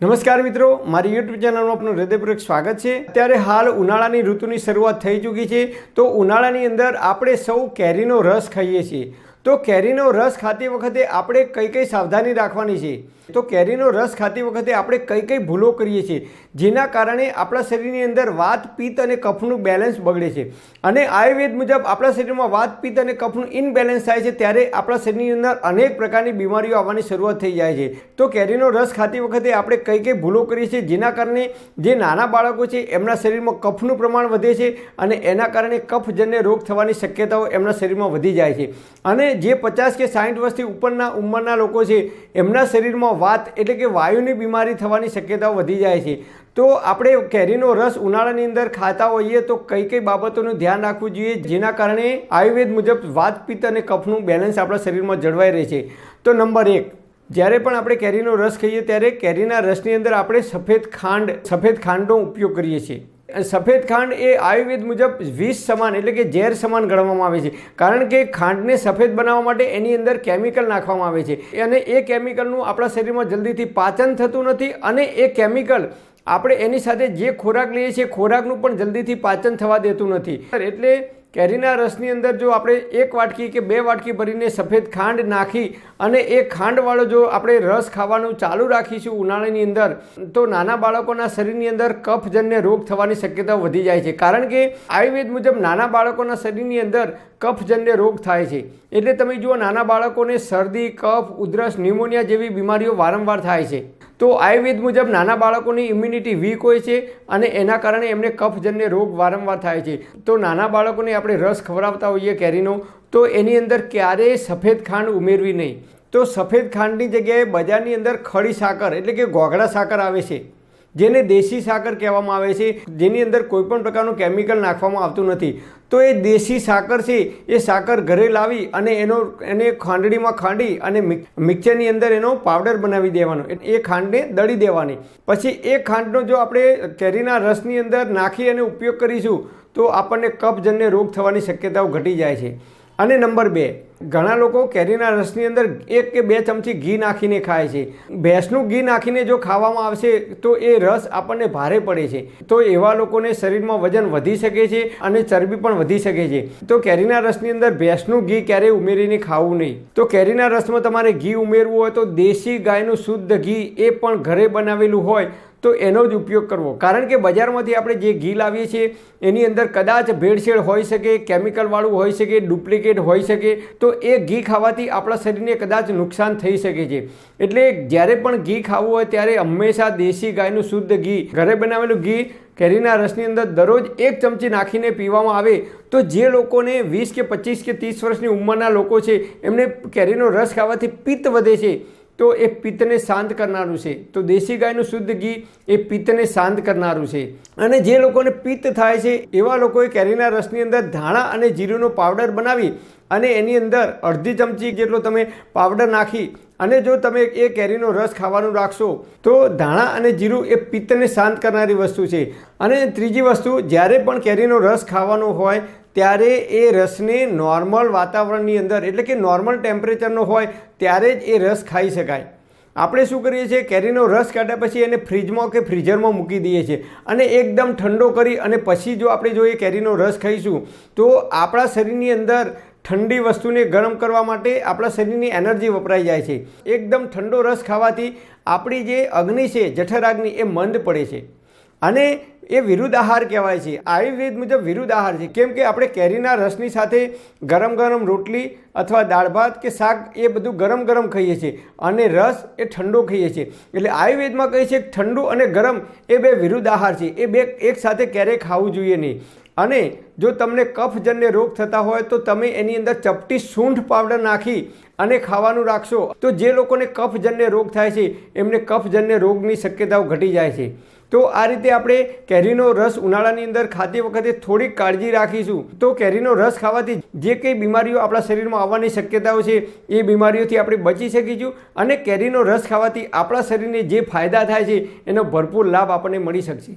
નમસ્કાર મિત્રો, મારી યુટ્યુબ ચેનલમાં આપનું હૃદયપૂર્વક સ્વાગત છે. અત્યારે હાલ ઉનાળાની ઋતુની શરૂઆત થઈ ચૂકી છે. તો ઉનાળાની અંદર આપણે સૌ કેરીનો રસ ખાઈએ છીએ. તો કેરીનો રસ ખાતી વખતે આપણે કઈ કઈ સાવધાની રાખવાની છે? તો કેરીનો રસ ખાતી વખતે આપણે કઈ કઈ ભૂલો કરીએ છીએ? જેના કારણે આપણા શરીરની અંદર વાત, પિત્ત અને કફનું બેલેન્સ બગડે છે. અને આયુર્વેદ મુજબ આપણા શરીરમાં વાત, પિત્ત અને કફનું ઇનબેલેન્સ થાય છે ત્યારે આપણા શરીરની અંદર અનેક પ્રકારની બીમારીઓ આવવાની શરૂઆત થઈ જાય છે. તો કેરીનો રસ ખાતી વખતે આપણે કઈ કઈ ભૂલો કરીએ છીએ? જેના કારણે જે નાના બાળકો છે, એમના શરીરમાં કફનું પ્રમાણ વધે છે અને એના કારણે કફજન્ય રોગ થવાની શક્યતાઓ એમના શરીરમાં વધી જાય છે. અને જે પચાસ કે સાઠ વર્ષથી ઉપરના ઉંમરના લોકો છે, એમના શરીરમાં વાત એટલે કે વાયુની બીમારી થવાની શક્યતાઓ વધી જાય છે. તો આપણે કેરીનો રસ ઉનાળાની અંદર ખાતા હોઈએ તો કઈ કઈ બાબતોનું ધ્યાન રાખવું જોઈએ જેના કારણે આયુર્વેદ મુજબ વાત અને કફનું બેલેન્સ આપણા શરીરમાં જળવાઈ રહે છે. તો નંબર એક, જ્યારે પણ આપણે કેરીનો રસ ખાઈએ ત્યારે કેરીના રસની અંદર આપણે સફેદ ખાંડ, સફેદ ખાંડનો ઉપયોગ કરીએ છીએ. સફેદ ખાંડ એ આયુર્વેદ મુજબ વિષ સમાન એટલે કે ઝેર સમાન ગણવામાં આવે છે. કારણ કે ખાંડને સફેદ બનાવવા માટે એની અંદર કેમિકલ નાખવામાં આવે છે. અને એ કેમિકલનું આપણા શરીરમાં જલ્દીથી પાચન થતું નથી અને એ કેમિકલ આપણે એની સાથે જે ખોરાક લઈએ છીએ, ખોરાકનું પણ જલ્દીથી પાચન થવા દેતું નથી. એટલે કેરીના રસની અંદર જો આપણે એક વાટકી કે બે વાટકી ભરીને સફેદ ખાંડ નાખી અને એ ખાંડવાળો જો આપણે રસ ખાવાનું ચાલુ રાખીશું ઉનાળાની અંદર, તો નાના બાળકોના શરીરની અંદર કફજન્ય રોગ થવાની શક્યતા વધી જાય છે. કારણ કે આયુર્વેદ મુજબ નાના બાળકોના શરીરની અંદર કફજન્ય રોગ થાય છે. એટલે તમે જુઓ, નાના બાળકોને શરદી, કફ, ઉધરસ, ન્યુમોનિયા જેવી બીમારીઓ વારંવાર થાય છે. તો આયુર્વેદ મુજબ નાના બાળકોની ઇમ્યુનિટી વીક હોય છે અને એના કારણે એમને કફજન્ય રોગ વારંવાર થાય છે. તો નાના બાળકોને આપણે રસ ખવડાવતા હોઈએ કેરીનો, તો એની અંદર ક્યારેય સફેદ ખાંડ ઉમેરવી નહીં. તો સફેદ ખાંડની જગ્યાએ બજારની અંદર ખડી સાકર એટલે કે ગોગળા સાકર આવે છે, જેને દેશી સાકર કહેવામાં આવે છે. જેની અંદર કોઈપણ પ્રકારનું કેમિકલ નાખવામાં આવતું નથી. તો એ દેશી સાકર છે, એ સાકર ઘરે લાવી અને એનો, એને ખાંડડીમાં ખાંડી અને મિક્સરની અંદર એનો પાવડર બનાવી દેવાનો. એ ખાંડને દળી દેવાની. પછી એ ખાંડનો જો આપણે કેરીના રસની અંદર નાખી અને ઉપયોગ કરીશું, તો આપણને કફજન્ય રોગ થવાની શક્યતાઓ ઘટી જાય છે. અને નંબર બે, ઘણા લોકો કેરીના રસની અંદર એક કે બે ચમચી ઘી નાખીને ખાય છે. ભેંસનું ઘી નાખીને જો ખાવામાં આવશે, તો એ રસ આપણને ભારે પડે છે. તો એવા લોકોને શરીરમાં વજન વધી શકે છે અને ચરબી પણ વધી શકે છે. તો કેરીના રસની અંદર ભેંસનું ઘી ક્યારેય ઉમેરીને ખાવું નહીં. તો કેરીના રસમાં તમારે ઘી ઉમેરવું હોય તો દેશી ગાયનું શુદ્ધ ઘી એ પણ ઘરે બનાવેલું હોય તો એનો જ ઉપયોગ કરવો. કારણ કે બજારમાંથી આપણે જે ઘી લાવીએ છીએ, એની અંદર કદાચ ભેળસેળ હોઈ શકે કેમિકલવાળું હોઈ શકે ડુપ્લિકેટ હોઈ શકે, તો એ ઘી ખાવાથી આપણા શરીરને કદાચ નુકસાન થઈ શકે છે. એટલે જ્યારે પણ ઘી ખાવું હોય, ત્યારે હંમેશા દેશી ગાયનું શુદ્ધ ઘી, ઘરે બનાવેલું ઘી, કેરીના રસની અંદર દરરોજ એક ચમચી નાખીને પીવામાં આવે, તો જે લોકોને વીસ કે પચીસ કે ત્રીસ વર્ષની ઉંમરના લોકો છે, એમને કેરીનો રસ ખાવાથી પિત્ત વધે છે. તો એ પિત્તને શાંત કરનારું છે. તો દેશી ગાયનું શુદ્ધ ઘી એ પિત્તને શાંત કરનારું છે. અને જે લોકોને પિત્ત થાય છે, એવા લોકોએ કેરીના રસની અંદર ધાણા અને જીરુંનો પાવડર બનાવી અને એની અંદર અડધી ચમચી જેટલો તમે પાવડર નાખી અને જો તમે એ કેરીનો રસ ખાવાનું રાખશો, તો ધાણા અને જીરું એ પિત્તને શાંત કરનારી વસ્તુ છે. અને ત્રીજી વસ્તુ, જ્યારે પણ કેરીનો રસ ખાવાનો હોય ત્યારે એ રસને નોર્મલ વાતાવરણની અંદર, એટલે કે નોર્મલ ટેમ્પરેચરનો હોય, ત્યારે જ એ રસ ખાઈ શકાય. આપણે શું કરીએ છીએ? કેરીનો રસ કાઢ્યા પછી એને ફ્રીજમાં કે ફ્રીઝરમાં મૂકી દઈએ છીએ. અને એકદમ ઠંડો કરી અને પછી જો આપણે જો એ કેરીનો રસ ખાઈશું, તો આપણા શરીરની અંદર ઠંડી વસ્તુને ગરમ કરવા માટે આપણા શરીરની એનર્જી વપરાઈ જાય છે. એકદમ ઠંડો રસ ખાવાથી આપણી જે અગ્નિ છે, જઠરાગ્નિ, એ મંદ પડે છે. અને એ વિરુદ્ધ આહાર કહેવાય છે. આયુર્વેદ મુજબ વિરુદ્ધ આહાર છે. કેમ કે આપણે કેરીના રસની સાથે ગરમ ગરમ રોટલી અથવા દાળ ભાત કે શાક એ બધું ગરમ ગરમ ખાઈએ છીએ અને રસ એ ઠંડો ખાઈએ છીએ. એટલે આયુર્વેદમાં કહે છે ઠંડુ અને ગરમ એ બે વિરુદ્ધ આહાર છે. એ બે એક સાથે ક્યારેય ખાવું જોઈએ નહીં. અને જો તમને કફજન્ય રોગ થતા હોય તો તમે એની અંદર ચપટી સૂંઠ પાવડર નાખી અને ખાવાનું રાખશો. તો જે લોકોને કફજન્ય રોગ થાય છે, એમને કફજન્ય રોગની શક્યતાઓ ઘટી જાય છે. તો આ રીતે આપણે કેરીનો રસ ઉનાળાની અંદર ખાતી વખતે થોડીક કાળજી રાખીશું. તો કેરીનો રસ ખાવાથી જે કંઈ બીમારીઓ આપણા શરીરમાં આવવાની શક્યતાઓ છે, એ બીમારીઓથી આપણે બચી શકીશું અને કેરીનો રસ ખાવાથી આપણા શરીરને જે ફાયદા થાય છે, એનો ભરપૂર લાભ આપણને મળી શકશે.